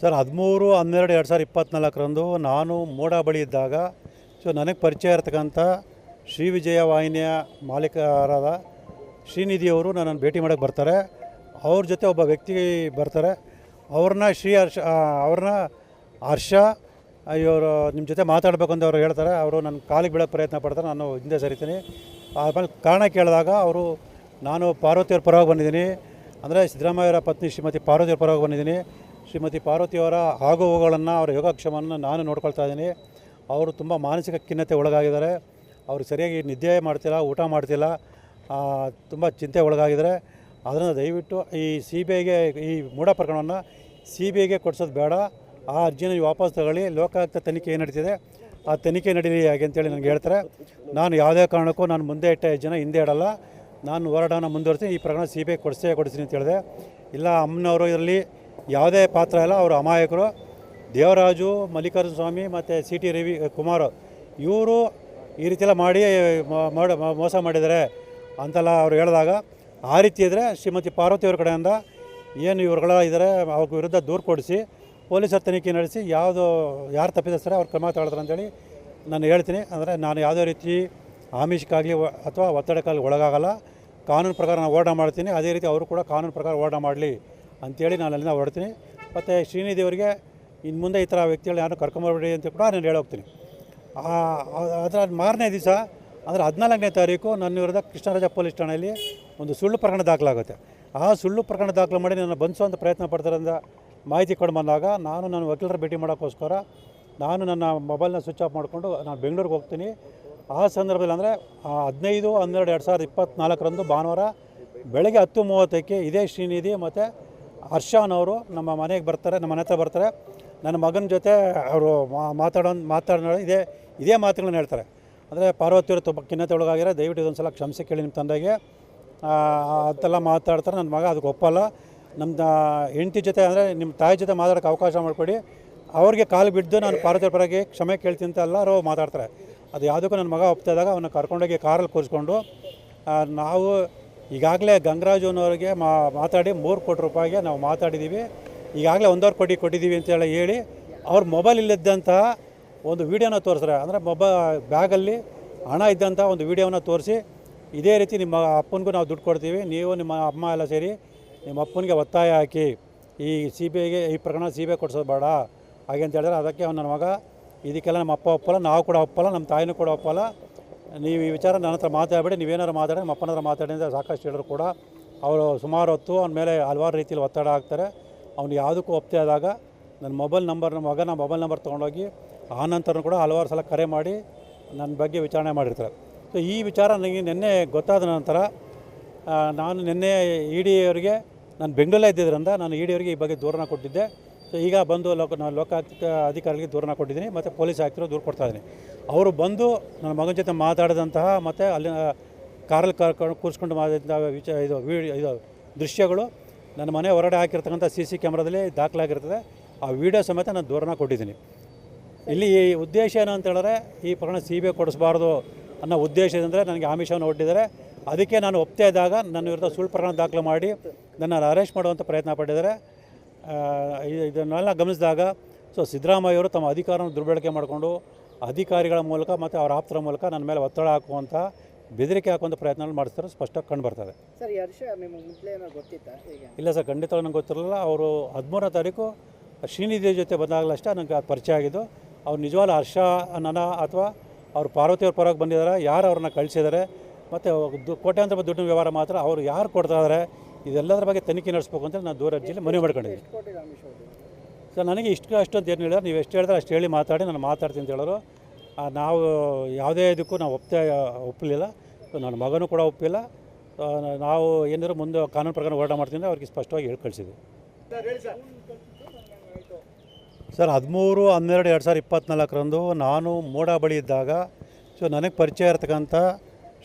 Sir, ಹದಿಮೂರು, ಹನ್ನೆರಡು, ಎರಡು ಸಾವಿರದ ಇಪ್ಪತ್ತ್ನಾಲ್ಕರಂದು ನಾನು ಮೋಡ ಬಳಿ ಇದ್ದಾಗ, ಸೊ ನನಗೆ ಪರಿಚಯ ಇರ್ತಕ್ಕಂಥ ಶ್ರೀ ವಿಜಯ ವಾಹಿನಿಯ ಮಾಲೀಕರಾದ ಶ್ರೀನಿಧಿಯವರು ನನ್ನನ್ನು ಭೇಟಿ ಮಾಡೋಕ್ಕೆ ಬರ್ತಾರೆ. ಅವ್ರ ಜೊತೆ ಒಬ್ಬ ವ್ಯಕ್ತಿ ಬರ್ತಾರೆ. ಅವ್ರನ್ನ ಶ್ರೀ ಹರ್ಷ ಅವ್ರನ್ನ ಹರ್ಷ, ಇವರು ನಿಮ್ಮ ಜೊತೆ ಮಾತಾಡಬೇಕು ಅಂತ ಅವರು ಹೇಳ್ತಾರೆ. ಅವರು ನನ್ನ ಕಾಲಿಗೆ ಬೀಳೋಕೆ ಪ್ರಯತ್ನ ಪಡ್ತಾರೆ. ನಾನು ಹಿಂದೆ ಸರಿತೀನಿ. ಆಮೇಲೆ ಕಾರಣ ಕೇಳಿದಾಗ ಅವರು, ನಾನು ಪಾರ್ವತಿಯವ್ರ ಪರವಾಗಿ ಬಂದಿದ್ದೀನಿ. ಅಂದರೆ ಸಿದ್ದರಾಮಯ್ಯವರ ಪತ್ನಿ ಶ್ರೀಮತಿ ಪಾರ್ವತಿಯವ್ರ ಪರವಾಗಿ ಬಂದಿದ್ದೀನಿ. ಶ್ರೀಮತಿ ಪಾರ್ವತಿಯವರ ಆಗು ಹೋಗುಗಳನ್ನು ಅವರ ಯೋಗಕ್ಷೇಮವನ್ನು ನಾನು ನೋಡ್ಕೊಳ್ತಾ ಇದ್ದೀನಿ. ಅವರು ತುಂಬ ಮಾನಸಿಕ ಖಿನ್ನತೆ ಒಳಗಾಗಿದ್ದಾರೆ. ಅವರು ಸರಿಯಾಗಿ ನಿದ್ದೆ ಮಾಡ್ತಿಲ್ಲ, ಊಟ ಮಾಡ್ತಿಲ್ಲ ತುಂಬ ಚಿಂತೆ ಒಳಗಾಗಿದ್ದಾರೆ. ಅದನ್ನು ದಯವಿಟ್ಟು ಈ ಸಿ ಬಿ ಐಗೆ ಈ ಮೂಢ ಪ್ರಕರಣವನ್ನು ಸಿ ಬಿ ಐಗೆ ಕೊಡಿಸೋದು ಬೇಡ. ಆ ಅರ್ಜಿನ ವಾಪಸ್ ತಗೊಳ್ಳಿ. ಲೋಕಾಯುಕ್ತ ತನಿಖೆ ಏನು ನಡೀತಿದೆ? ಆ ತನಿಖೆ ನಡೀಲಿ ಹಾಗೆ ಅಂತೇಳಿ ನನಗೆ ಹೇಳ್ತಾರೆ. ನಾನು ಯಾವುದೇ ಕಾರಣಕ್ಕೂ ನಾನು ಮುಂದೆ ಇಟ್ಟ ಜನ ಹಿಂದೆ ಇಡಲ್ಲ. ನಾನು ಹೋರಾಟವನ್ನು ಮುಂದುವರಿಸಿ, ಈ ಪ್ರಕರಣ ಸಿ ಬಿ ಐ ಕೊಡಿಸೇ ಕೊಡಿಸ್ತೀನಿ ಅಂತ ಹೇಳಿದೆ. ಇಲ್ಲ, ಅಮ್ಮನವರು ಇದರಲ್ಲಿ ಯಾವುದೇ ಪಾತ್ರ ಇಲ್ಲ, ಅವರು ಅಮಾಯಕರು. ದೇವರಾಜು ಮಲ್ಲಿಕಾರ್ಜುನ ಸ್ವಾಮಿ ಮತ್ತು ಸಿ ಟಿ ರವಿ ಕುಮಾರ್, ಇವರು ಈ ರೀತಿಯೆಲ್ಲ ಮಾಡಿ ಮೋಸ ಮಾಡಿದ್ದಾರೆ ಅಂತೆಲ್ಲ ಅವ್ರು ಹೇಳಿದಾಗ, ಆ ರೀತಿ ಇದ್ದರೆ ಶ್ರೀಮತಿ ಪಾರ್ವತಿಯವ್ರ ಕಡೆಯಿಂದ ಏನು ಇವ್ರುಗಳ ಇದ್ದಾರೆ, ಅವ್ರ ವಿರುದ್ಧ ದೂರು ಕೊಡಿಸಿ, ಪೊಲೀಸರ ತನಿಖೆ ನಡೆಸಿ, ಯಾವುದು, ಯಾರು ತಪ್ಪಿದಸ್ತಾರೆ ಅವ್ರು ಕ್ರಮ ತಗೊಳ್ತಾರೆ ಅಂತೇಳಿ ನಾನು ಹೇಳ್ತೀನಿ. ಅಂದರೆ ನಾನು ಯಾವುದೇ ರೀತಿ ಆಮಿಷಕ್ಕಾಗಲಿ, ಅಥವಾ ಒತ್ತಡಕ್ಕಾಗಲಿ ಒಳಗಾಗಲ್ಲ. ಕಾನೂನು ಪ್ರಕಾರ ನಾನು ಹೋರಾಟ ಮಾಡ್ತೀನಿ. ಅದೇ ರೀತಿ ಅವರು ಕೂಡ ಕಾನೂನು ಪ್ರಕಾರ ಹೋರಾಟ ಮಾಡಲಿ ಅಂತೇಳಿ ನಾನು ಅಲ್ಲಿಂದ ಹೊರಡ್ತೀನಿ. ಮತ್ತು ಶ್ರೀನಿಧಿ ಅವರಿಗೆ ಇನ್ನು ಮುಂದೆ ಈ ಥರ ವ್ಯಕ್ತಿಗಳು ಯಾರು ಕರ್ಕೊಂಬರ್ಬೇಡಿ ಅಂತ ಕೂಡ ನಾನು ಹೇಳಿ ಹೋಗ್ತೀನಿ. ಅದರ ಮಾರನೇ ದಿವಸ, ಅಂದರೆ ಹದಿನಾಲ್ಕನೇ ತಾರೀಕು ನನ್ನ ವಿರುದ್ಧ ಕೃಷ್ಣರಾಜ ಪೊಲೀಸ್ ಠಾಣೆಯಲ್ಲಿ ಒಂದು ಸುಳ್ಳು ಪ್ರಕರಣ ದಾಖಲಾಗುತ್ತೆ. ಆ ಸುಳ್ಳು ಪ್ರಕರಣ ದಾಖಲು ಮಾಡಿ ನನ್ನ ಬಂಧಿಸುವಂಥ ಪ್ರಯತ್ನ ಪಡ್ತಾರಂತ ಮಾಹಿತಿ ಕೊಡು ಬಂದಾಗ ನಾನು ನನ್ನ ವಕೀಲರ ಭೇಟಿ ಮಾಡೋಕ್ಕೋಸ್ಕರ ನಾನು ನನ್ನ ಮೊಬೈಲ್ನ ಸ್ವಿಚ್ ಆಫ್ ಮಾಡಿಕೊಂಡು ನಾನು ಬೆಂಗಳೂರಿಗೆ ಹೋಗ್ತೀನಿ. ಆ ಸಂದರ್ಭದಲ್ಲಿ ಅಂದರೆ ಹದಿನೈದು, ಹನ್ನೆರಡು, ಎರಡು ಸಾವಿರದ ಇಪ್ಪತ್ತ್ನಾಲ್ಕರಂದು ಭಾನುವಾರ ಬೆಳಗ್ಗೆ ಹತ್ತು ಮೂವತ್ತಕ್ಕೆ ಇದೇ ಶ್ರೀನಿಧಿ ಮತ್ತು ಹರ್ಷನವರು ನಮ್ಮ ಮನೆಗೆ ಬರ್ತಾರೆ, ನಮ್ಮ ಮನೆ ಹತ್ರ ಬರ್ತಾರೆ. ನನ್ನ ಮಗನ ಜೊತೆ ಅವರು ಮಾತಾಡೋ ಮಾತಾಡೋ, ಇದೇ ಇದೇ ಮಾತುಗಳನ್ನ ಹೇಳ್ತಾರೆ. ಅಂದರೆ ಪಾರ್ವತಿಯವರು ತುಂಬ ಖಿನ್ನತೆ ಒಳಗಾಗಿರೆ, ದಯವಿಟ್ಟು ಇದೊಂದು ಸಲ ಕ್ಷಮಿಸಿ ಕೇಳಿ ನಿಮ್ಮ ತಂದೆಗೆ. ಅಂತೆಲ್ಲ ಮಾತಾಡ್ತಾರೆ, ನನ್ನ ಮಗ ಅದಕ್ಕೆ ಒಪ್ಪಲ್ಲ. ನಮ್ಮ ಹೆಂಡತಿ ಜೊತೆ ಅಂದರೆ ನಿಮ್ಮ ತಾಯಿ ಜೊತೆ ಮಾತಾಡೋಕ್ಕೆ ಅವಕಾಶ ಮಾಡಿಕೊಡಿ. ಅವ್ರಿಗೆ ಕಾಲು ಬಿದ್ದು ನಾನು ಪಾರ್ವತಿಯವ್ರ ಪರವಾಗಿ ಕ್ಷಮೆ ಕೇಳ್ತೀನಿ ಅಂತ ಎಲ್ಲರೂ ಮಾತಾಡ್ತಾರೆ. ಅದು ಯಾವುದಕ್ಕೂ ನನ್ನ ಮಗ ಒಪ್ತಾ ಇದ್ದಾಗ ಅವನ್ನ ಕರ್ಕೊಂಡೋಗಿ ಕಾರಲ್ಲಿ ಕೂರಿಸ್ಕೊಂಡು ನಾವು ಈಗಾಗಲೇ ಗಂಗರಾಜನವ್ರಿಗೆ ಮಾ, ಮಾತಾಡಿ ಮೂರು ಕೋಟಿ ರೂಪಾಯಿಗೆ ನಾವು ಮಾತಾಡಿದ್ದೀವಿ. ಈಗಾಗಲೇ ಒಂದೂವರೆ ಕೋಟಿ ಕೊಟ್ಟಿದ್ದೀವಿ ಅಂತೇಳಿ ಹೇಳಿ ಅವ್ರ ಮೊಬೈಲ್ ಇಲ್ಲದಂತಹ ಒಂದು ವೀಡಿಯೋನ ತೋರಿಸ್ರೆ ಅಂದರೆ ಮೊಬ, ಬ್ಯಾಗಲ್ಲಿ ಹಣ ಇದ್ದಂಥ ಒಂದು ವೀಡಿಯೋನ ತೋರಿಸಿ ಇದೇ ರೀತಿ ನಿಮ್ಮ ಅಪ್ಪನಿಗೂ ನಾವು ದುಡ್ಡು ಕೊಡ್ತೀವಿ. ನೀವು ನಿಮ್ಮ ಅಮ್ಮ ಎಲ್ಲ ಸೇರಿ ನಿಮ್ಮ ಅಪ್ಪನಿಗೆ ಒತ್ತಾಯ ಹಾಕಿ ಈ ಸಿ ಬಿ ಐಗೆ ಈ ಪ್ರಕರಣ ಸಿ ಬಿ ಐ ಕೊಡಿಸೋದು ಬೇಡ. ಹಾಗೆ ಅಂತ ಹೇಳಿದ್ರೆ ಅದಕ್ಕೆ ಅವ್ನು ನನ್ನ ಮಗ ಇದಕ್ಕೆಲ್ಲ ನಮ್ಮ ಅಪ್ಪ ಒಪ್ಪಲ್ಲ, ನಾವು ಕೂಡ ಒಪ್ಪಲ್ಲ, ನಮ್ಮ ತಾಯಿನೂ ಕೂಡ ಒಪ್ಪಲ್ಲ. ನೀವು ಈ ವಿಚಾರ ನನ್ನ ಹತ್ರ ಮಾತಾಡಬೇಡಿ ನೀವೇನಾದ್ರು ಮಾತಾಡಿ, ನಮ್ಮ ಅಪ್ಪನ ಹತ್ರ ಮಾತಾಡಿ ಅಂತ ಸಾಕಷ್ಟು ಹೇಳಿದ್ರು ಕೂಡ. ಅವರು ಸುಮಾರು ಹೊತ್ತು ಅವನ ಮೇಲೆ ಹಲವಾರು ರೀತಿಯಲ್ಲಿ ಒತ್ತಡ ಆಗ್ತಾರೆ ಅವ್ನು ಯಾವುದಕ್ಕೂ ಒಪ್ತೆ ಆದಾಗ ನನ್ನ ಮೊಬೈಲ್ ನಂಬರ್, ನಮ್ಮ ಮಗನ ಮೊಬೈಲ್ ನಂಬರ್ ತೊಗೊಂಡೋಗಿ ಆ ನಂತರ ಕೂಡ ಹಲವಾರು ಸಲ ಕರೆ ಮಾಡಿ ನನ್ನ ಬಗ್ಗೆ ವಿಚಾರಣೆ ಮಾಡಿರ್ತಾರೆ. ಸೊ ಈ ವಿಚಾರ ನನಗೆ ನಿನ್ನೆ ಗೊತ್ತಾದ ನಂತರ ನಾನು ನಿನ್ನೆ ಇ ಡಿ ಅವರಿಗೆ, ನಾನು ಬೆಂಗಳೂರಲ್ಲೇ ಇದ್ದಿದ್ದರಿಂದ ನಾನು ಇ ಡಿ ಅವರಿಗೆ ಈ ಬಗ್ಗೆ ದೂರನ ಕೊಟ್ಟಿದ್ದೆ. ಈಗ ಬಂದು ಲೋಕ, ನಾನು ಲೋಕಾಯುಕ್ತ ಅಧಿಕಾರಿಗೆ ದೂರನ ಕೊಟ್ಟಿದ್ದೀನಿ, ಮತ್ತು ಪೊಲೀಸ್ ಆಯುಕ್ತರು ದೂರು ಕೊಡ್ತಾ ಇದ್ದೀನಿ. ಅವರು ಬಂದು ನನ್ನ ಮಗನ ಜೊತೆ ಮಾತಾಡಿದಂತಹ ಮತ್ತು ಅಲ್ಲಿ ಕಾರಲ್ಲಿ ಕರ್ಕೊಂಡು ಕೂರಿಸ್ಕೊಂಡು ಮಾಡಿದಂಥ ವಿಚ, ಇದು ವೀಡಿಯೋ ಇದು ದೃಶ್ಯಗಳು ನನ್ನ ಮನೆ ಹೊರಗಡೆ ಹಾಕಿರ್ತಕ್ಕಂಥ ಸಿ ಸಿ ಕ್ಯಾಮ್ರಾದಲ್ಲಿ ದಾಖಲಾಗಿರ್ತದೆ. ಆ ವಿಡಿಯೋ ಸಮೇತ ನಾನು ದೂರನ ಕೊಟ್ಟಿದ್ದೀನಿ. ಇಲ್ಲಿ ಈ ಉದ್ದೇಶ ಏನು ಅಂತ ಹೇಳಿದ್ರೆ, ಈ ಪ್ರಕರಣ ಸಿ ಬಿ ಐ ಕೊಡಿಸಬಾರ್ದು ಅನ್ನೋ ಉದ್ದೇಶ ಅಂದರೆ ನನಗೆ ಆಮಿಷವನ್ನು ಒಡ್ಡಿದ್ದಾರೆ. ಅದಕ್ಕೆ ನಾನು ಒಪ್ತಾ ಇದ್ದಾಗ ನನ್ನ ವಿರುದ್ಧ ಸುಳ್ಳು ಪ್ರಕರಣ ದಾಖಲು ಮಾಡಿ ನನ್ನನ್ನು ಅರೆಸ್ಟ್ ಮಾಡುವಂಥ ಪ್ರಯತ್ನ ಪಟ್ಟಿದ್ದಾರೆ. ಇದನ್ನೆಲ್ಲ ಗಮನಿಸಿದಾಗ ಸೊ ಸಿದ್ದರಾಮಯ್ಯವರು ತಮ್ಮ ಅಧಿಕಾರವನ್ನು ದುರ್ಬಳಕೆ ಮಾಡಿಕೊಂಡು ಅಧಿಕಾರಿಗಳ ಮೂಲಕ ಮತ್ತು ಅವರ ಆಪ್ತರ ಮೂಲಕ ನನ್ನ ಮೇಲೆ ಒತ್ತಡ ಹಾಕುವಂಥ ಬೆದರಿಕೆ ಹಾಕುವಂಥ ಪ್ರಯತ್ನಗಳು ಮಾಡಿಸ್ತಾರೆ. ಸ್ಪಷ್ಟವಾಗಿ ಕಂಡು ಬರ್ತದೆ. ಇಲ್ಲ ಸರ್ ಖಂಡಿತ ನಂಗೆ ಗೊತ್ತಿರಲಿಲ್ಲ. ಅವರು ಹದಿಮೂರನೇ ತಾರೀಕು ಶ್ರೀನಿಧಿ ಜೊತೆ ಬಂದಾಗಲಷ್ಟೇ ನನಗೆ ಅದು ಪರಿಚಯ ಆಗಿದ್ದು ಅವ್ರು ನಿಜವಾದ ಹರ್ಷ ನನ್ನ ಅಥವಾ ಅವ್ರು ಪಾರ್ವತಿಯವ್ರ ಪರವಾಗಿ ಬಂದಿದ್ದಾರೆ. ಯಾರು ಅವ್ರನ್ನ ಕಳಿಸಿದ್ದಾರೆ ಮತ್ತು ಕೋಟ್ಯಾಂತರ ದುಡ್ಡಿನ ವ್ಯವಹಾರ ಮಾತ್ರ ಅವರು ಯಾರು ಕೊಡ್ತಾ ಇದ್ದಾರೆ ಇದೆಲ್ಲದರ ಬಗ್ಗೆ ತನಿಖೆ ನಡೆಸ್ಬೇಕು ಅಂತ ನಾನು ದೂರ ಅರ್ಜಿಯಲ್ಲಿ ಮನವಿ ಮಾಡ್ಕೊಂಡಿದ್ದೀನಿ? ಸರ್ ನನಗೆ ಇಷ್ಟು ಅಷ್ಟೊಂದು ಅಂತ ಏನು ಹೇಳಿದ್ರೆ ನೀವು ಎಷ್ಟು ಹೇಳಿದ್ರೆ ಅಷ್ಟು ಹೇಳಿ ಮಾತಾಡಿ ನಾನು ಮಾತಾಡ್ತೀನಿ ಅಂತ ಹೇಳೋರು. ನಾವು ಯಾವುದೇ ಇದಕ್ಕೂ ನಾವು ಒಪ್ತಾ ಒಪ್ಪಲಿಲ್ಲ. ಸೊ ನನ್ನ ಮಗನೂ ಕೂಡ ಒಪ್ಪಿಲ್ಲ. ನಾವು ಏನಾದ್ರು ಮುಂದೆ ಕಾನೂನು ಪ್ರಕಾರ ಹೋರಾಟ ಮಾಡ್ತೀನಿ ಅಂತ ಅವ್ರಿಗೆ ಸ್ಪಷ್ಟವಾಗಿ ಹೇಳಿ ಕಳಿಸಿದ್ವಿ. ಸರ್ ಹದಿಮೂರು ಹನ್ನೆರಡು ಎರಡು ಸಾವಿರದ ಇಪ್ಪತ್ತ್ನಾಲ್ಕರಂದು ನಾನು ಮೋಡ ಬಳಿ ಇದ್ದಾಗ ಸೊ ನನಗೆ ಪರಿಚಯ ಇರತಕ್ಕಂಥ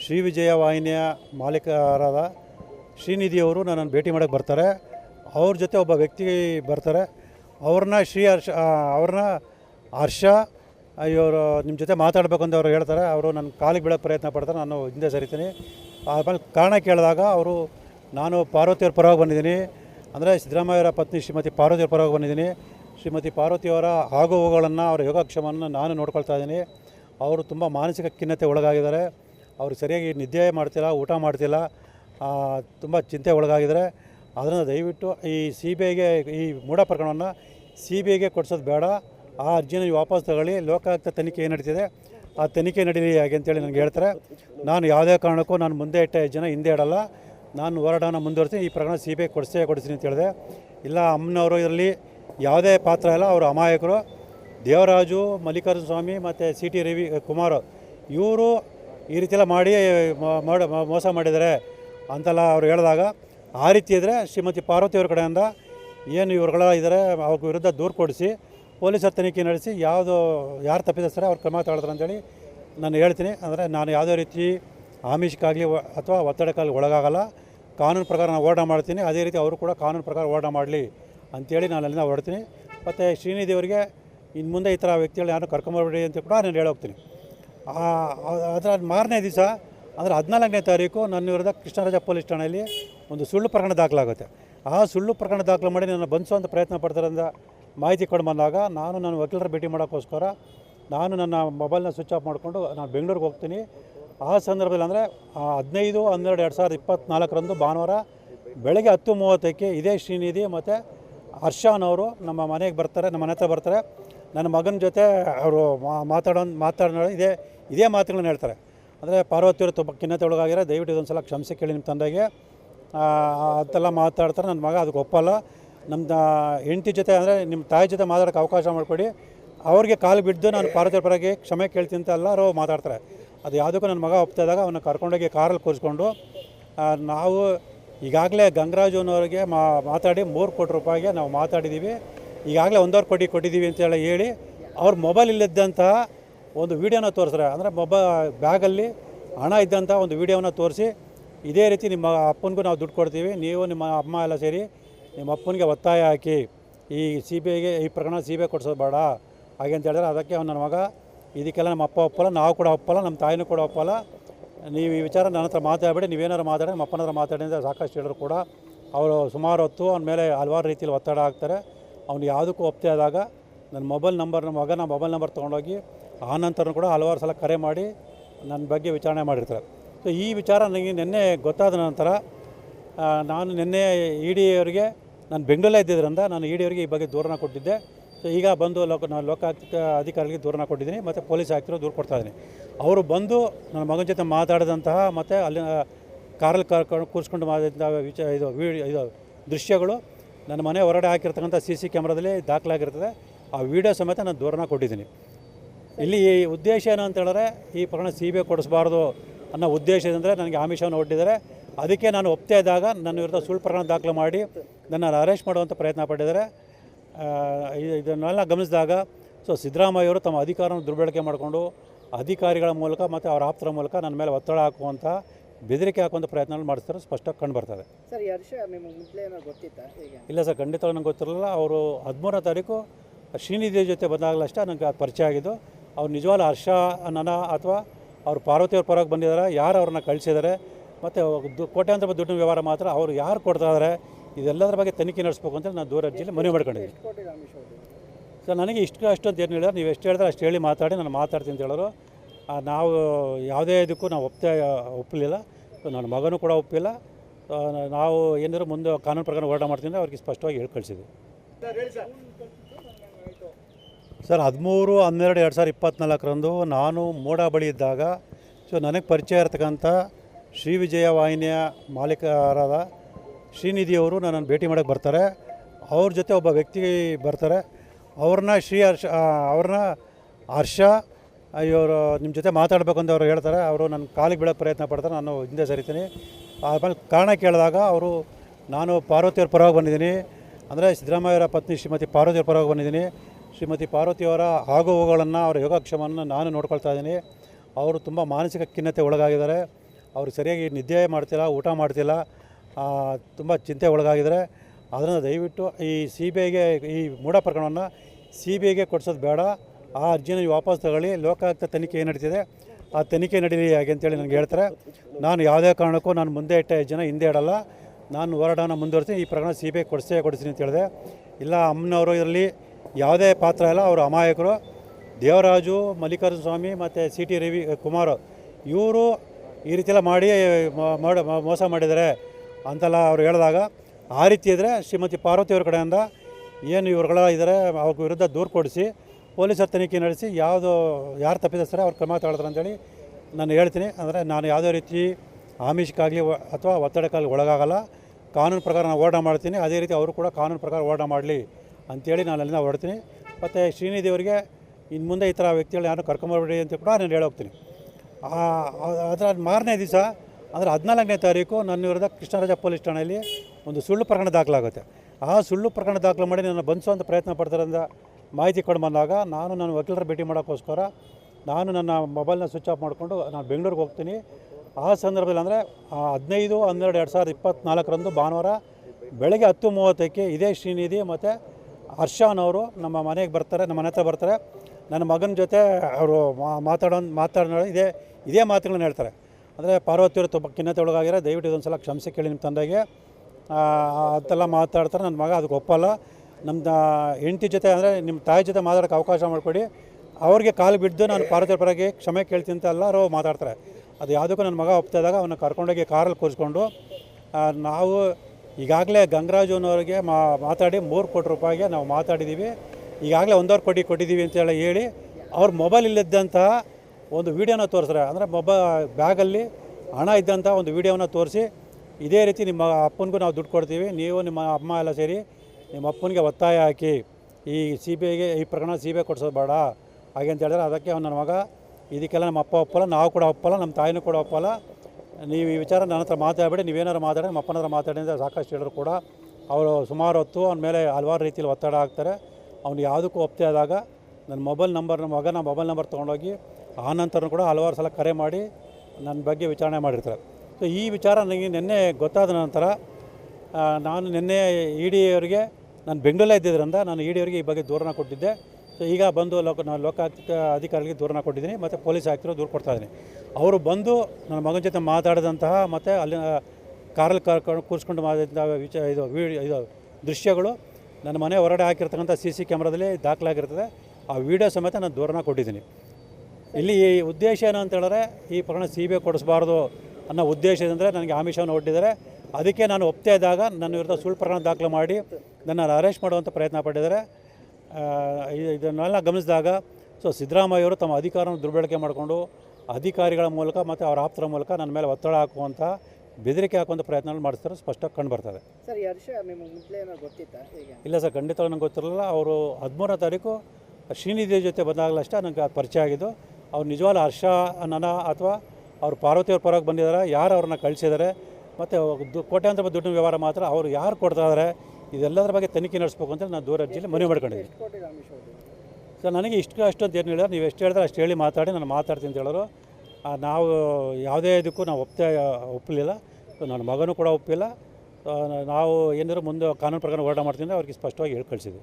ಶ್ರೀ ವಿಜಯ ವಾಹಿನಿಯ ಮಾಲೀಕರಾದ ಶ್ರೀನಿಧಿಯವರು ನನ್ನನ್ನು ಭೇಟಿ ಮಾಡೋಕ್ಕೆ ಬರ್ತಾರೆ. ಅವ್ರ ಜೊತೆ ಒಬ್ಬ ವ್ಯಕ್ತಿ ಬರ್ತಾರೆ. ಅವ್ರನ್ನ ಶ್ರೀ ಹರ್ಷ ಅವ್ರನ್ನ ಹರ್ಷ, ಇವರು ನಿಮ್ಮ ಜೊತೆ ಮಾತಾಡಬೇಕು ಅಂತ ಅವ್ರು ಹೇಳ್ತಾರೆ. ಅವರು ನನ್ನ ಕಾಲಿಗೆ ಬೀಳೋ ಪ್ರಯತ್ನ ಪಡ್ತಾರೆ. ನಾನು ಹಿಂದೆ ಸರಿತೀನಿ. ಆಮೇಲೆ ಕಾರಣ ಕೇಳಿದಾಗ ಅವರು, ನಾನು ಪಾರ್ವತಿಯವ್ರ ಪರವಾಗಿ ಬಂದಿದ್ದೀನಿ. ಅಂದರೆ ಸಿದ್ದರಾಮಯ್ಯವರ ಪತ್ನಿ ಶ್ರೀಮತಿ ಪಾರ್ವತಿಯವ್ರ ಪರವಾಗಿ ಬಂದಿದ್ದೀನಿ. ಶ್ರೀಮತಿ ಪಾರ್ವತಿಯವರ ಆಗುವಗಳನ್ನು ಅವರ ಯೋಗಕ್ಷೇಮವನ್ನು ನಾನು ನೋಡ್ಕೊಳ್ತಾ ಇದ್ದೀನಿ. ಅವರು ತುಂಬ ಮಾನಸಿಕ ಖಿನ್ನತೆ ಒಳಗಾಗಿದ್ದಾರೆ. ಅವರು ಸರಿಯಾಗಿ ನಿದ್ದೆ ಮಾಡ್ತಿಲ್ಲ, ಊಟ ಮಾಡ್ತಿಲ್ಲ. ತುಂಬ ಚಿಂತೆ ಒಳಗಾಗಿದ್ದಾರೆ. ಅದನ್ನು ದಯವಿಟ್ಟು ಈ ಸಿ ಬಿ ಐಗೆ ಈ ಮೂಢ ಪ್ರಕರಣವನ್ನು ಸಿ ಬಿ ಐಗೆ ಕೊಡಿಸೋದು ಬೇಡ. ಆ ಅರ್ಜಿನ ವಾಪಸ್ ತಗೊಳ್ಳಿ. ಲೋಕಾಯುಕ್ತ ತನಿಖೆ ಏನು ನಡೀತಿದೆ? ಆ ತನಿಖೆ ನಡೀಲಿ ಹಾಗೆ ಅಂತೇಳಿ ನನಗೆ ಹೇಳ್ತಾರೆ. ನಾನು ಯಾವುದೇ ಕಾರಣಕ್ಕೂ ನಾನು ಮುಂದೆ ಇಟ್ಟ ಜನ ಹಿಂದೆ ಇಡಲ್ಲ. ನಾನು ಹೋರಾಟನ ಮುಂದುವರಿಸಿ ಈ ಪ್ರಕರಣ ಸಿ ಬಿ ಐ ಕೊಡಿಸೇ ಕೊಡಿಸ್ತೀನಿ ಅಂತ ಹೇಳಿದೆ. ಇಲ್ಲ, ಅಮ್ಮನವರು ಇದರಲ್ಲಿ ಯಾವುದೇ ಪಾತ್ರ ಇಲ್ಲ. ಅವರು ಅಮಾಯಕರು. ದೇವರಾಜು, ಮಲ್ಲಿಕಾರ್ಜುನ ಸ್ವಾಮಿ ಮತ್ತು ಸಿ ಟಿ ರವಿ ಕುಮಾರ್, ಇವರು ಈ ರೀತಿಯೆಲ್ಲ ಮಾಡಿ ಮೋಸ ಮಾಡಿದ್ದಾರೆ. ಅಂತೆಲ್ಲ ಅವ್ರು ಹೇಳಿದಾಗ, ಆ ರೀತಿ ಇದ್ದರೆ ಶ್ರೀಮತಿ ಪಾರ್ವತಿಯವ್ರ ಕಡೆಯಿಂದ ಏನು ಇವ್ರುಗಳ ಇದ್ದಾರೆ ಅವ್ರ ವಿರುದ್ಧ ದೂರು ಕೊಡಿಸಿ, ಪೊಲೀಸರ ತನಿಖೆ ನಡೆಸಿ, ಯಾವುದು, ಯಾರು ತಪ್ಪಿದಸ್ತಾರೆ ಅವ್ರು ಕ್ರಮ ತಗೊಳ್ತಾರೆ ಅಂತೇಳಿ ನಾನು ಹೇಳ್ತೀನಿ. ಅಂದರೆ ನಾನು ಯಾವುದೇ ರೀತಿ ಆಮಿಷಕ್ಕಾಗಲಿ ಅಥವಾ ಒತ್ತಡಕ್ಕಾಗಲಿ ಒಳಗಾಗಲ್ಲ. ಕಾನೂನು ಪ್ರಕಾರ ನಾನು ಹೋರಾಟ ಮಾಡ್ತೀನಿ. ಅದೇ ರೀತಿ ಅವರು ಕೂಡ ಕಾನೂನು ಪ್ರಕಾರ ಹೋರಾಟ ಮಾಡಲಿ ಅಂತೇಳಿ ನಾನು ಅಲ್ಲಿಂದ ಹೊರಡ್ತೀನಿ. ಮತ್ತು ಶ್ರೀನಿಧಿ ಅವರಿಗೆ ಇನ್ನು ಮುಂದೆ ಈ ಥರ ವ್ಯಕ್ತಿಗಳು ಯಾರು ಕರ್ಕೊಂಬರ್ಬೇಡಿ ಅಂತ ಕೂಡ ನಾನು ಹೇಳೋಗ್ತೀನಿ ಅದರ ಮಾರನೇ ದಿವಸ ಅಂದರೆ ಹದಿನಾಲ್ಕನೇ ತಾರೀಕು ನನ್ನ ವಿರುದ್ಧ ಕೃಷ್ಣರಾಜ ಪೊಲೀಸ್ ಠಾಣೆಯಲ್ಲಿ ಒಂದು ಸುಳ್ಳು ಪ್ರಕರಣ ದಾಖಲಾಗುತ್ತೆ. ಆ ಸುಳ್ಳು ಪ್ರಕರಣ ದಾಖಲು ಮಾಡಿ ನನ್ನ ಬಂಧಿಸುವಂಥ ಪ್ರಯತ್ನ ಪಡ್ತಾರಂತ ಮಾಹಿತಿ ಕೊಂಡು ಬಂದಾಗ ನಾನು ನನ್ನ ವಕೀಲರ ಭೇಟಿ ಮಾಡೋಕ್ಕೋಸ್ಕರ ನಾನು ನನ್ನ ಮೊಬೈಲ್ನ ಸ್ವಿಚ್ ಆಫ್ ಮಾಡಿಕೊಂಡು ನಾನು ಬೆಂಗಳೂರಿಗೆ ಹೋಗ್ತೀನಿ. ಆ ಸಂದರ್ಭದಲ್ಲಿ ಅಂದರೆ ಹದಿನೈದು, ಹನ್ನೆರಡು, ಎರಡು ಸಾವಿರದ ಇಪ್ಪತ್ತ್ನಾಲ್ಕರಂದು ಭಾನುವಾರ ಬೆಳಗ್ಗೆ ಹತ್ತು ಮೂವತ್ತಕ್ಕೆ ಇದೇ ಶ್ರೀನಿಧಿ ಮತ್ತು ಹರ್ಷಾನವರು ನಮ್ಮ ಮನೆಗೆ ಬರ್ತಾರೆ, ನಮ್ಮ ಮನೆ ಹತ್ರ ಬರ್ತಾರೆ. ನನ್ನ ಮಗನ ಜೊತೆ ಅವರು ಮಾತಾಡೋ ಮಾತಾಡೋ ಇದೇ ಇದೇ ಮಾತುಗಳನ್ನ ಹೇಳ್ತಾರೆ. ಅಂದರೆ ಪಾರ್ವತಿಯವರು ತುಂಬ ಖಿನ್ನತೆ ಒಳಗಾಗಿರೋ ದಯವಿಟ್ಟು ಇದೊಂದು ಸಲ ಕ್ಷಮಿಸಿ ಕೇಳಿ ನಿಮ್ಮ ತಂದೆಗೆ. ಅದೆಲ್ಲ ಮಾತಾಡ್ತಾರೆ, ನನ್ನ ಮಗ ಅದಕ್ಕೆ ಒಪ್ಪಲ್ಲ. ನಮ್ಮ ಹೆಂಡತಿ ಜೊತೆ ಅಂದರೆ ನಿಮ್ಮ ತಾಯಿ ಜೊತೆ ಮಾತಾಡೋಕ್ಕೆ ಅವಕಾಶ ಮಾಡಿಕೊಡಿ. ಅವ್ರಿಗೆ ಕಾಲು ಬಿದ್ದು ನಾನು ಪಾರ್ವತಿಯವ್ರ ಪರವಾಗಿ ಕ್ಷಮೆ ಕೇಳ್ತೀನಿ ಅಂತ ಎಲ್ಲರೂ ಮಾತಾಡ್ತಾರೆ. ಅದು ಯಾವುದಕ್ಕೂ ನನ್ನ ಮಗ ಒಪ್ತಾ ಇದ್ದಾಗ ಅವನ್ನ ಕರ್ಕೊಂಡೋಗಿ ಕಾರಲ್ಲಿ ಕೂರಿಸ್ಕೊಂಡು ನಾವು ಈಗಾಗಲೇ ಗಂಗರಾಜನವರಿಗೆ ಮಾತಾಡಿ ಮೂರು ಕೋಟಿ ರೂಪಾಯಿಗೆ ನಾವು ಮಾತಾಡಿದ್ದೀವಿ. ಈಗಾಗಲೇ ಒಂದೂವರೆ ಕೋಟಿ ಕೊಟ್ಟಿದ್ದೀವಿ ಅಂತೇಳಿ ಹೇಳಿ ಅವ್ರ ಮೊಬೈಲ್ ಇಲ್ಲದಂತಹ ಒಂದು ವೀಡಿಯೋನ ತೋರಿಸ್ರೆ ಅಂದರೆ ಮೊಬ ಬ್ಯಾಗಲ್ಲಿ ಹಣ ಇದ್ದಂಥ ಒಂದು ವೀಡಿಯೋನ ತೋರಿಸಿ ಇದೇ ರೀತಿ ನಿಮ್ಮ ಅಪ್ಪನಿಗೂ ನಾವು ದುಡ್ಡು ಕೊಡ್ತೀವಿ. ನೀವು ನಿಮ್ಮ ಅಮ್ಮ ಎಲ್ಲ ಸೇರಿ ನಿಮ್ಮ ಅಪ್ಪನಿಗೆ ಒತ್ತಾಯ ಹಾಕಿ ಈ ಸಿ ಬಿ ಐಗೆ ಈ ಪ್ರಕರಣ ಸಿ ಬಿ ಐ ಕೊಡಿಸೋದು ಬೇಡ. ಹಾಗೆ ಅಂತ ಹೇಳಿದ್ರೆ ಅದಕ್ಕೆ ಅವ್ನು ನನ್ನ ಮಗ, ಇದಕ್ಕೆಲ್ಲ ನಮ್ಮ ಅಪ್ಪ ಒಪ್ಪಲ್ಲ, ನಾವು ಕೂಡ ಒಪ್ಪಲ್ಲ, ನಮ್ಮ ತಾಯಿನೂ ಕೂಡ ಒಪ್ಪಲ್ಲ. ನೀವು ಈ ವಿಚಾರ ನನ್ನ ಹತ್ರ ಮಾತಾಡಬೇಡಿ ನೀವೇನಾರು ಮಾತಾಡಿ, ನಮ್ಮ ಅಪ್ಪನ ಹತ್ರ ಮಾತಾಡಿ ಅಂತ ಸಾಕಷ್ಟು ಹೇಳಿದ್ರು ಕೂಡ ಅವರು ಸುಮಾರು ಹೊತ್ತು ಅವನ ಮೇಲೆ ಹಲವಾರು ರೀತಿಯಲ್ಲಿ ಒತ್ತಡ ಹಾಕ್ತಾರೆ. ಅವ್ನು ಯಾವುದಕ್ಕೂ ಒಪ್ತೇ ಆದಾಗ ನನ್ನ ಮೊಬೈಲ್ ನಂಬರ್ ನಮ್ಮ ಮಗನ ಮೊಬೈಲ್ ನಂಬರ್ ತೊಗೊಂಡೋಗಿ ಆ ಕೂಡ ಹಲವಾರು ಸಲ ಕರೆ ಮಾಡಿ ನನ್ನ ಬಗ್ಗೆ ವಿಚಾರಣೆ ಮಾಡಿರ್ತಾರೆ. ಸೊ ಈ ವಿಚಾರ ನನಗೆ ನಿನ್ನೆ ಗೊತ್ತಾದ ನಂತರ ನಾನು ನಿನ್ನೆ ಇ ಡಿ ಅವರಿಗೆ, ನಾನು ಬೆಂಗಳೂರಲ್ಲೇ ಇದ್ದಿದ್ದರಿಂದ ನಾನು ಇ ಡಿ ಅವರಿಗೆ ಈ ಬಗ್ಗೆ ದೂರನ ಕೊಟ್ಟಿದ್ದೆ. ಸೊ ಈಗ ಬಂದು ಲೋಕ, ನಾನು ಲೋಕಾಯುಕ್ತ ಅಧಿಕಾರಿಗಳಿಗೆ ದೂರನ ಕೊಟ್ಟಿದ್ದೀನಿ ಮತ್ತು ಪೊಲೀಸ್ ಆಯುಕ್ತರು ದೂರು ಕೊಡ್ತಾ ಇದ್ದೀನಿ. ಅವರು ಬಂದು ನನ್ನ ಮಗನ ಜೊತೆ ಮಾತಾಡಿದಂತಹ ಮತ್ತು ಅಲ್ಲಿನ ಕಾರಲ್ಲಿ ಕರ್ಕೊಂಡು ಕೂರಿಸ್ಕೊಂಡು ಮಾಡಿದಂಥ ವಿಚ, ಇದು ವೀಡಿಯೋ ಇದು ದೃಶ್ಯಗಳು ನನ್ನ ಮನೆ ಹೊರಗಡೆ ಹಾಕಿರ್ತಕ್ಕಂಥ ಸಿ ಸಿ ಕ್ಯಾಮ್ರಾದಲ್ಲಿ ದಾಖಲಾಗಿರ್ತದೆ. ಆ ವಿಡಿಯೋ ಸಮೇತ ನಾನು ದೂರನ ಕೊಟ್ಟಿದ್ದೀನಿ. ಇಲ್ಲಿ ಈ ಉದ್ದೇಶ ಏನು ಅಂತ ಹೇಳಿದ್ರೆ ಈ ಪ್ರಕರಣ ಸಿ ಬಿ ಐ ಕೊಡಿಸಬಾರ್ದು ಅನ್ನೋ ಉದ್ದೇಶದಿಂದ ನನಗೆ ಆಮಿಷವನ್ನು ಒಡ್ಡಿದ್ದಾರೆ. ಅದಕ್ಕೆ ನಾನು ಒಪ್ತಾ ಇದ್ದಾಗ ನನ್ನ ವಿರುದ್ಧ ಸುಳ್ಳು ಪ್ರಕರಣ ದಾಖಲು ಮಾಡಿ ನನ್ನನ್ನು ಅರೆಸ್ಟ್ ಮಾಡುವಂಥ ಪ್ರಯತ್ನ ಪಟ್ಟಿದ್ದಾರೆ. ಇದನ್ನೆಲ್ಲ ಗಮನಿಸಿದಾಗ ಸೊ ಸಿದ್ದರಾಮಯ್ಯವರು ತಮ್ಮ ಅಧಿಕಾರವನ್ನು ದುರ್ಬಳಕೆ ಮಾಡಿಕೊಂಡು ಅಧಿಕಾರಿಗಳ ಮೂಲಕ ಮತ್ತು ಅವರ ಆಪ್ತರ ಮೂಲಕ ನನ್ನ ಮೇಲೆ ಒತ್ತಡ ಹಾಕುವಂಥ ಬೆದರಿಕೆ ಹಾಕುವಂಥ ಪ್ರಯತ್ನ ಮಾಡಿಸ್ತಾರೆ. ಸ್ಪಷ್ಟವಾಗಿ ಕಂಡು ಬರ್ತದೆ. ಇಲ್ಲ ಸರ್ ಖಂಡಿತ ನಂಗೆ ಗೊತ್ತಿರಲಿಲ್ಲ. ಅವರು ಹದಿಮೂರನೇ ತಾರೀಕು ಶ್ರೀನಿಧಿ ಜೊತೆ ಬಂದಾಗಲಷ್ಟೇ ನನಗೆ ಪರಿಚಯ ಆಗಿದ್ದು. ಅವ್ರು ನಿಜವಾಗ್ಲೂ ಹರ್ಷ ನನ್ನ ಅಥವಾ ಅವ್ರು ಪಾರ್ವತಿಯವ್ರ ಪರವಾಗಿ ಬಂದಿದ್ದಾರೆ, ಯಾರು ಅವ್ರನ್ನ ಕಳಿಸಿದ್ದಾರೆ, ಮತ್ತು ಕೋಟ್ಯಾಂತರ ದುಡ್ಡಿನ ವ್ಯವಹಾರ ಮಾತ್ರ ಅವರು ಯಾರು ಕೊಡ್ತಾ ಇದ್ದಾರೆ ಇದೆಲ್ಲದರ ಬಗ್ಗೆ ತನಿಖೆ ನಡೆಸ್ಬೇಕು ಅಂತೇಳಿ ನಾನು ದೂರ ಅರ್ಜಿಯಲ್ಲಿ ಮನವಿ ಮಾಡ್ಕೊಂಡಿದ್ದೀನಿ. ಸರ್, ನನಗೆ ಇಷ್ಟು ಅಷ್ಟು ಅಂತ ಏನು ಹೇಳಿದ್ರೆ ನೀವು ಎಷ್ಟು ಹೇಳಿದ್ರೆ ಅಷ್ಟು ಹೇಳಿ ಮಾತಾಡಿ, ನಾನು ಮಾತಾಡ್ತೀನಿ ಅಂತ ಹೇಳೋರು. ನಾವು ಯಾವುದೇ ಇದಕ್ಕೂ ನಾವು ಒಪ್ತೇ, ಒಪ್ಪಲಿಲ್ಲ. ನನ್ನ ಮಗನೂ ಕೂಡ ಒಪ್ಪಿಲ್ಲ. ನಾವು ಏನಾದರೂ ಮುಂದೆ ಕಾನೂನು ಪ್ರಕಾರ ಹೋರಾಟ ಮಾಡ್ತೀನಿ ಅಂತ ಅವ್ರಿಗೆ ಸ್ಪಷ್ಟವಾಗಿ ಹೇಳಿ ಕಳಿಸಿದ್ವಿ ಸರ್, ಹದಿಮೂರು, ಹನ್ನೆರಡು, ಎರಡು ಸಾವಿರದ ಇಪ್ಪತ್ತ್ನಾಲ್ಕರಂದು ನಾನು ಮೋಡ ಬಳಿ ಇದ್ದಾಗ, ಸೊ ನನಗೆ ಪರಿಚಯ ಇರತಕ್ಕಂಥ ಶ್ರೀ ವಿಜಯ ವಾಹಿನಿಯ ಮಾಲೀಕರಾದ ಶ್ರೀನಿಧಿಯವರು ನನ್ನನ್ನು ಭೇಟಿ ಮಾಡೋಕ್ಕೆ ಬರ್ತಾರೆ. ಅವ್ರ ಜೊತೆ ಒಬ್ಬ ವ್ಯಕ್ತಿ ಬರ್ತಾರೆ. ಅವ್ರನ್ನ ಶ್ರೀ ಹರ್ಷ ಅವ್ರನ್ನ ಹರ್ಷ, ಇವರು ನಿಮ್ಮ ಜೊತೆ ಮಾತಾಡಬೇಕು ಅಂತ ಅವರು ಹೇಳ್ತಾರೆ. ಅವರು ನನ್ನ ಕಾಲಿಗೆ ಬೀಳೋಕ್ಕೆ ಪ್ರಯತ್ನ ಪಡ್ತಾರೆ. ನಾನು ಹಿಂದೆ ಸರಿತೀನಿ. ಆಮೇಲೆ ಕಾರಣ ಕೇಳಿದಾಗ ಅವರು, ನಾನು ಪಾರ್ವತಿಯವ್ರ ಪರವಾಗಿ ಬಂದಿದ್ದೀನಿ. ಅಂದರೆ ಸಿದ್ದರಾಮಯ್ಯವರ ಪತ್ನಿ ಶ್ರೀಮತಿ ಪಾರ್ವತಿಯವ್ರ ಪರವಾಗಿ ಬಂದಿದ್ದೀನಿ. ಶ್ರೀಮತಿ ಪಾರ್ವತಿಯವರ ಆಗುವಗಳನ್ನು ಅವರ ಯೋಗಕ್ಷೇಮವನ್ನು ನಾನು ನೋಡ್ಕೊಳ್ತಾ ಇದ್ದೀನಿ. ಅವರು ತುಂಬ ಮಾನಸಿಕ ಖಿನ್ನತೆ ಒಳಗಾಗಿದ್ದಾರೆ. ಅವರು ಸರಿಯಾಗಿ ನಿದ್ದೆ ಮಾಡ್ತಿಲ್ಲ, ಊಟ ಮಾಡ್ತಿಲ್ಲ ತುಂಬ ಚಿಂತೆ ಒಳಗಾಗಿದ್ದಾರೆ. ಅದನ್ನು ದಯವಿಟ್ಟು ಈ ಸಿ ಬಿ ಐಗೆ ಈ ಮೂಢ ಪ್ರಕರಣವನ್ನು ಸಿ ಬಿ ಐಗೆ ಕೊಡಿಸೋದು ಬೇಡ. ಆ ಅರ್ಜಿನ ವಾಪಸ್ ತಗೊಳ್ಳಿ. ಲೋಕಾಯುಕ್ತ ತನಿಖೆ ಏನು ನಡೀತಿದೆ, ಆ ತನಿಖೆ ನಡೀಲಿ ಹಾಗೆ ಅಂತೇಳಿ ನನಗೆ ಹೇಳ್ತಾರೆ. ನಾನು ಯಾವುದೇ ಕಾರಣಕ್ಕೂ ನಾನು ಮುಂದೆ ಇಟ್ಟ ಜನ ಹಿಂದೆ ಇಡಲ್ಲ. ನಾನು ಹೋರಾಟವನ್ನು ಮುಂದುವರಿಸಿ ಈ ಪ್ರಕರಣ ಸಿ ಬಿ ಐ ಕೊಡಿಸೇ ಕೊಡಿಸ್ತೀನಿ ಅಂತ ಹೇಳಿದೆ. ಇಲ್ಲ, ಅಮ್ಮನವರು ಇದರಲ್ಲಿ ಯಾವುದೇ ಪಾತ್ರ ಇಲ್ಲ, ಅವರು ಅಮಾಯಕರು. ದೇವರಾಜು, ಮಲ್ಲಿಕಾರ್ಜುನ ಸ್ವಾಮಿ ಮತ್ತು ಸಿ ಟಿ ರವಿ ಕುಮಾರ್ ಇವರು ಈ ರೀತಿಯೆಲ್ಲ ಮಾಡಿ ಮೋಸ ಮಾಡಿದ್ದಾರೆ ಅಂತೆಲ್ಲ ಅವ್ರು ಹೇಳಿದಾಗ. ಆ ರೀತಿ ಇದ್ದರೆ ಶ್ರೀಮತಿ ಪಾರ್ವತಿ ಅವ್ರ ಕಡೆಯಿಂದ ಏನು ಇವ್ರುಗಳ ಇದ್ದಾರೆ ಅವ್ರ ವಿರುದ್ಧ ದೂರು ಕೊಡಿಸಿ, ಪೊಲೀಸರು ತನಿಖೆ ನಡೆಸಿ, ಯಾವುದು, ಯಾರು ತಪ್ಪಿದ್ರೆ ಅವ್ರು ಕ್ರಮ ತಗೊಳ್ತಾರೆ ಅಂತೇಳಿ ನಾನು ಹೇಳ್ತೀನಿ. ಅಂದರೆ ನಾನು ಯಾವುದೇ ರೀತಿ ಆಮಿಷಕ್ಕಾಗಲಿ ಅಥವಾ ಒತ್ತಡಕ್ಕಾಗಲಿ ಒಳಗಾಗಲ್ಲ. ಕಾನೂನು ಪ್ರಕಾರ ನಾನು ಹೋರಾಟ ಮಾಡ್ತೀನಿ. ಅದೇ ರೀತಿ ಅವರು ಕೂಡ ಕಾನೂನು ಪ್ರಕಾರ ಹೋರಾಟ ಮಾಡಲಿ. ಅಂಥೇಳಿ ನಾನು ಅಲ್ಲಿಂದ ಹೊರಡ್ತೀನಿ. ಮತ್ತು ಶ್ರೀನಿಧಿ ಅವರಿಗೆ ಇನ್ನು ಮುಂದೆ ಈ ಥರ ವ್ಯಕ್ತಿಗಳು ಯಾರು ಕರ್ಕೊಂಬರ್ಬೇಡಿ ಅಂತ ಕೂಡ ನಾನು ಹೇಳೋಗ್ತೀನಿ ಅದರ ಮಾರನೇ ದಿವಸ, ಅಂದರೆ ಹದಿನಾಲ್ಕನೇ ತಾರೀಕು ನನ್ನ ವಿರುದ್ಧ ಕೃಷ್ಣರಾಜ ಪೊಲೀಸ್ ಠಾಣೆಯಲ್ಲಿ ಒಂದು ಸುಳ್ಳು ಪ್ರಕರಣ ದಾಖಲಾಗುತ್ತೆ. ಆ ಸುಳ್ಳು ಪ್ರಕರಣ ದಾಖಲು ಮಾಡಿ ನನ್ನ ಬಂಧಿಸುವಂಥ ಪ್ರಯತ್ನ ಪಡ್ತಾರಂತ ಮಾಹಿತಿ ಕೊಡು ಬಂದಾಗ ನಾನು ನನ್ನ ವಕೀಲರ ಭೇಟಿ ಮಾಡೋಕ್ಕೋಸ್ಕರ ನಾನು ನನ್ನ ಮೊಬೈಲ್ನ ಸ್ವಿಚ್ ಆಫ್ ಮಾಡಿಕೊಂಡು ನಾನು ಬೆಂಗಳೂರಿಗೆ ಹೋಗ್ತೀನಿ. ಆ ಸಂದರ್ಭದಲ್ಲಿ ಅಂದರೆ ಹದಿನೈದು, ಹನ್ನೆರಡು, ಎರಡು ಸಾವಿರದ ಇಪ್ಪತ್ತ್ನಾಲ್ಕರಂದು ಭಾನುವಾರ ಬೆಳಗ್ಗೆ ಹತ್ತು ಮೂವತ್ತಕ್ಕೆ ಇದೇ ಶ್ರೀನಿಧಿ ಮತ್ತು ಹರ್ಷಾನವರು ನಮ್ಮ ಮನೆಗೆ ಬರ್ತಾರೆ, ನಮ್ಮ ಮನೆ ಹತ್ರ ಬರ್ತಾರೆ. ನನ್ನ ಮಗನ ಜೊತೆ ಅವರು ಮಾತಾಡೋ ಮಾತಾಡೋ ಇದೇ ಇದೇ ಮಾತುಗಳನ್ನ ಹೇಳ್ತಾರೆ. ಅಂದರೆ ಪಾರ್ವತಿಯವರು ತುಂಬ ಖಿನ್ನತೆ ಒಳಗಾಗಿರೋ, ದಯವಿಟ್ಟು ಇದೊಂದು ಸಲ ಕ್ಷಮಿಸಿ ಕೇಳಿ ನಿಮ್ಮ ತಂದೆಗೆ. ಅದೆಲ್ಲ ಮಾತಾಡ್ತಾರೆ, ನನ್ನ ಮಗ ಅದಕ್ಕೆ ಒಪ್ಪಲ್ಲ. ನಮ್ಮ ಹೆಂಡತಿ ಜೊತೆ ಅಂದರೆ ನಿಮ್ಮ ತಾಯಿ ಜೊತೆ ಮಾತಾಡೋಕ್ಕೆ ಅವಕಾಶ ಮಾಡಿಕೊಡಿ. ಅವ್ರಿಗೆ ಕಾಲು ಬಿದ್ದು ನಾನು ಪಾರ್ವತಿ ಪರವಾಗಿ ಕ್ಷಮೆ ಕೇಳ್ತೀನಿ ಅಂತ ಎಲ್ಲರೂ ಮಾತಾಡ್ತಾರೆ. ಅದು ಯಾವುದಕ್ಕೂ ನನ್ನ ಮಗ ಒಪ್ತಾ ಇದ್ದಾಗ ಅವನ್ನ ಕರ್ಕೊಂಡೋಗಿ ಕಾರಲ್ಲಿ ಕೂರಿಸ್ಕೊಂಡು ನಾವು ಈಗಾಗಲೇ ಗಂಗರಾಜು ಮಾ ಮಾತಾಡಿ ಮೂರು ಕೋಟಿ ರೂಪಾಯಿಗೆ ನಾವು ಮಾತಾಡಿದ್ದೀವಿ. ಈಗಾಗಲೇ ಒಂದೂವರೆ ಕೋಟಿ ಕೊಟ್ಟಿದ್ದೀವಿ ಅಂತೇಳಿ ಹೇಳಿ ಅವ್ರ ಮೊಬೈಲ್ ಇಲ್ಲದಂತಹ ಒಂದು ವೀಡಿಯೋನ ತೋರಿಸ್ರೆ ಅಂದರೆ ಮೊಬ ಬ್ಯಾಗಲ್ಲಿ ಹಣ ಇದ್ದಂಥ ಒಂದು ವೀಡಿಯೋನ ತೋರಿಸಿ ಇದೇ ರೀತಿ ನಿಮ್ಮ ಅಪ್ಪನಿಗೂ ನಾವು ದುಡ್ಡು ಕೊಡ್ತೀವಿ. ನೀವು ನಿಮ್ಮ ಅಮ್ಮ ಎಲ್ಲ ಸೇರಿ ನಿಮ್ಮ ಅಪ್ಪನಿಗೆ ಒತ್ತಾಯ ಹಾಕಿ ಈ ಸಿ ಬಿ ಐಗೆ ಈ ಪ್ರಕರಣ ಸಿ ಬಿ ಐ ಕೊಡಿಸೋದು ಬೇಡ. ಹಾಗೆ ಅಂತ ಹೇಳಿದ್ರೆ ಅದಕ್ಕೆ ಅವ್ನು ನನ್ನ ಮಗ, ಇದಕ್ಕೆಲ್ಲ ನಮ್ಮ ಅಪ್ಪ ಒಪ್ಪಲ್ಲ, ನಾವು ಕೂಡ ಒಪ್ಪಲ್ಲ, ನಮ್ಮ ತಾಯಿನೂ ಕೂಡ ಒಪ್ಪಲ್ಲ. ನೀವು ಈ ವಿಚಾರ ನನ್ನ ಹತ್ರ ಮಾತಾಡಬೇಡಿ, ನೀವೇನಾದ್ರು ಮಾತಾಡಿ, ನಮ್ಮ ಅಪ್ಪನ ಹತ್ರ ಮಾತಾಡಿ ಅಂದರೆ ಸಾಕಷ್ಟು ಹೇಳಿದ್ರು ಕೂಡ. ಅವರು ಸುಮಾರು ಹೊತ್ತು ಅವನ ಮೇಲೆ ಹಲವಾರು ರೀತಿಯಲ್ಲಿ ಒತ್ತಡ ಆಗ್ತಾರೆ ಅವ್ನು ಯಾವುದಕ್ಕೂ ಒಪ್ತೆ ಆದಾಗ ನನ್ನ ಮೊಬೈಲ್ ನಂಬರ್, ನಮ್ಮ ಮಗನ ಮೊಬೈಲ್ ನಂಬರ್ ತೊಗೊಂಡೋಗಿ ಆ ನಂತರ ಕೂಡ ಹಲವಾರು ಸಲ ಕರೆ ಮಾಡಿ ನನ್ನ ಬಗ್ಗೆ ವಿಚಾರಣೆ ಮಾಡಿರ್ತಾರೆ. ಸೊ ಈ ವಿಚಾರ ನನಗೆ ನಿನ್ನೆ ಗೊತ್ತಾದ ನಂತರ ನಾನು ನಿನ್ನೆ ಇ ಡಿ ಅವರಿಗೆ, ನಾನು ಬೆಂಗಳೂರಲ್ಲೇ ಇದ್ದಿದ್ದರಿಂದ ನಾನು ಇ ಡಿ ಅವರಿಗೆ ಈ ಬಗ್ಗೆ ದೂರನ ಕೊಟ್ಟಿದ್ದೆ. ಈಗ ಬಂದು ಲೋಕ ನಾನು ಲೋಕಾಯುಕ್ತ ಅಧಿಕಾರಿಗಳಿಗೆ ದೂರನ ಕೊಟ್ಟಿದ್ದೀನಿ, ಮತ್ತು ಪೊಲೀಸ್ ಆಯುಕ್ತರು ದೂರು ಕೊಡ್ತಾ ಇದ್ದೀನಿ. ಅವರು ಬಂದು ನನ್ನ ಮಗನ ಜೊತೆ ಮಾತಾಡಿದಂತಹ ಮತ್ತು ಅಲ್ಲಿ ಕಾರಲ್ಲಿ ಕರ್ಕೊಂಡು ಕೂರಿಸ್ಕೊಂಡು ಮಾಡಿದಂಥ ವಿಚಾರ ಇದು ವೀಡಿಯೋ ಇದು ದೃಶ್ಯಗಳು ನನ್ನ ಮನೆ ಹೊರಗಡೆ ಹಾಕಿರ್ತಕ್ಕಂಥ ಸಿ ಸಿ ಕ್ಯಾಮ್ರಾದಲ್ಲಿ ದಾಖಲಾಗಿರ್ತದೆ. ಆ ವಿಡಿಯೋ ಸಮೇತ ನಾನು ದೂರನ ಕೊಟ್ಟಿದ್ದೀನಿ. ಇಲ್ಲಿ ಈ ಉದ್ದೇಶ ಏನು ಅಂತ ಹೇಳಿದ್ರೆ, ಈ ಪ್ರಕರಣ ಸಿ ಬಿ ಐ ಕೊಡಿಸಬಾರ್ದು ಅನ್ನೋ ಉದ್ದೇಶ ಏನಂದರೆ ನನಗೆ ಆಮಿಷವನ್ನು ಒಡ್ಡಿದ್ದಾರೆ. ಅದಕ್ಕೆ ನಾನು ಒಪ್ತಾ ಇದ್ದಾಗ ನನ್ನ ವಿರುದ್ಧ ಸುಳ್ಳು ಪ್ರಕರಣ ದಾಖಲು ಮಾಡಿ ನನ್ನನ್ನು ಅರೆಸ್ಟ್ ಮಾಡುವಂಥ ಪ್ರಯತ್ನ ಪಟ್ಟಿದ್ದಾರೆ. ಇದನ್ನೆಲ್ಲ ಗಮನಿಸಿದಾಗ ಸೊ ಸಿದ್ದರಾಮಯ್ಯವರು ತಮ್ಮ ಅಧಿಕಾರವನ್ನು ದುರ್ಬಳಕೆ ಮಾಡಿಕೊಂಡು ಅಧಿಕಾರಿಗಳ ಮೂಲಕ ಮತ್ತು ಅವರ ಆಪ್ತರ ಮೂಲಕ ನನ್ನ ಮೇಲೆ ಒತ್ತಡ ಹಾಕುವಂಥ ಬೆದರಿಕೆ ಹಾಕುವಂಥ ಪ್ರಯತ್ನ ಮಾಡಿಸ್ತಾರೆ. ಸ್ಪಷ್ಟವಾಗಿ ಕಂಡು ಬರ್ತದೆ. ಇಲ್ಲ ಸರ್ ಖಂಡಿತ ನಂಗೆ ಗೊತ್ತಿರಲಿಲ್ಲ. ಅವರು ಹದಿಮೂರನೇ ತಾರೀಕು ಶ್ರೀನಿಧಿ ಜೊತೆ ಬಂದಾಗಲಷ್ಟೇ ನನಗೆ ಅದು ಪರಿಚಯ ಆಗಿದ್ದು ಅವ್ರು ನಿಜವಾಗ್ಲೂ ಹರ್ಷ ನನ್ನ ಅಥವಾ ಅವ್ರು ಪಾರ್ವತಿಯವ್ರ ಪರವಾಗಿ ಬಂದಿದ್ದಾರೆ. ಯಾರು ಅವ್ರನ್ನ ಕಳಿಸಿದ್ದಾರೆ ಮತ್ತು ದು ಕೋಟ್ಯಾಂತರ ದುಡ್ಡಿನ ವ್ಯವಹಾರ ಮಾತ್ರ ಅವರು ಯಾರು ಕೊಡ್ತಾ ಇದ್ದಾರೆ ಇದೆಲ್ಲದರ ಬಗ್ಗೆ ತನಿಖೆ ನಡೆಸ್ಬೇಕು ಅಂತ ನಾನು ದೂರ ಅರ್ಜಿಯಲ್ಲಿ ಮನವಿ ಮಾಡ್ಕೊಂಡಿದ್ದೀನಿ. ಸರ್, ನನಗೆ ಇಷ್ಟು ಅಷ್ಟು ಅಂತ ಏನು ಹೇಳಿದ್ರೆ ನೀವು ಎಷ್ಟು ಹೇಳಿದ್ರೆ ಅಷ್ಟು ಹೇಳಿ ಮಾತಾಡಿ, ನಾನು ಮಾತಾಡ್ತೀನಿ ಅಂತ ಹೇಳೋರು. ನಾವು ಯಾವುದೇ ಇದಕ್ಕೂ ನಾವು ಒಪ್ತಾ, ಒಪ್ಪಲಿಲ್ಲ. ನನ್ನ ಮಗನೂ ಕೂಡ ಒಪ್ಪಿಲ್ಲ. ನಾವು ಏನಾದರೂ ಮುಂದೆ ಕಾನೂನು ಪ್ರಕಾರ ಹೋರಾಟ ಮಾಡ್ತೀನಿ ಅವ್ರಿಗೆ ಸ್ಪಷ್ಟವಾಗಿ ಹೇಳಿ ಕಳಿಸಿದ್ವಿ